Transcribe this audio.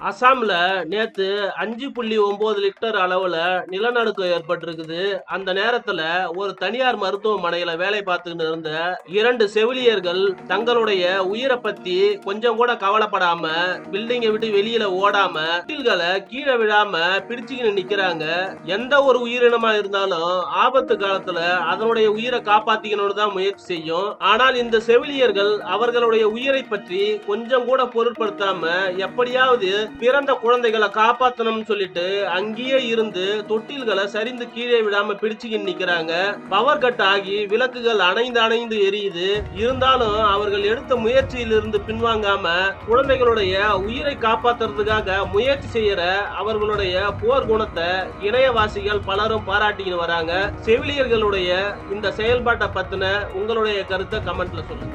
அசாம்ல நேத்து அஞ்சு புள்ளி ஒன்பது லிட்டர் அளவுல நிலநடுக்கம் ஏற்பட்டிருக்குது. அந்த நேரத்துல ஒரு தனியார் மருத்துவமனையில வேலை பார்த்துக்கிட்டு இருந்த இரண்டு செவிலியர்கள் தங்களுடைய உயிரை பத்தி கொஞ்சம் கூட கவலைப்படாம பில்டிங்கை விட்டு வெளியில ஓடாம கட்டில்களை கீழே விழாம பிடிச்சுக்கிட்டு நிக்கிறாங்க. எந்த ஒரு உயிரினமா இருந்தாலும் ஆபத்து காலத்துல அதனுடைய உயிரை காப்பாத்திக்கணும்னு தான் முயற்சி செய்யும். ஆனால் இந்த செவிலியர்கள் அவர்களுடைய உயிரை பற்றி கொஞ்சம் கூட பொருட்படுத்தாம எப்படியாவது பிறந்த குழந்தைகளை காப்பாத்தணும்னு சொல்லிட்டு அங்கேயே இருந்து தொட்டில்களை சரிந்து கீழே விடாம பிடிச்சுக்கிட்டு நிக்கிறாங்க. பவர் கட் ஆகி விளக்குகள் அணைந்து அணைந்து எரியுது. இருந்தாலும் அவர்கள் எடுத்த முயற்சியிலிருந்து பின்வாங்காம குழந்தைகளுடைய உயிரை காப்பாத்துறதுக்காக முயற்சி செய்யற அவர்களுடைய போர் குணத்தை இணையவாசிகள் பலரும் பாராட்டிக்கிட்டு வராங்க. செவிலியர்களுடைய இந்த செயல்பாட்டை பத்தின உங்களுடைய கருத்தை கமெண்ட்ல சொல்லுங்க.